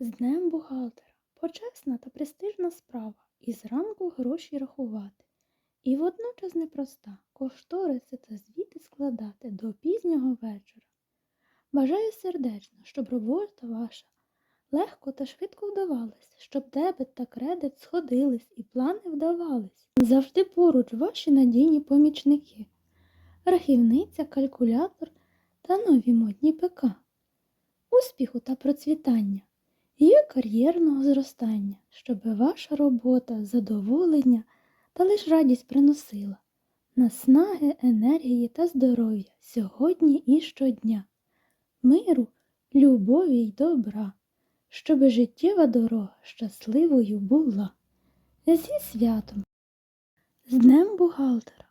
З днем бухгалтера почесна та престижна справа і зранку гроші рахувати. І водночас непроста кошториси та звіти складати до пізнього вечора. Бажаю сердечно, щоб робота ваша легко та швидко вдавалась, щоб дебет та кредит сходились і плани вдавались. Завжди поруч ваші надійні помічники, рахівниця, калькулятор та нові модні ПК, успіху та процвітання і кар'єрного зростання, щоб ваша робота, задоволення та лиш радість приносила, наснаги, енергії та здоров'я сьогодні і щодня, миру, любові й добра, щоб життєва дорога щасливою була. Зі святом, з Днем бухгалтера!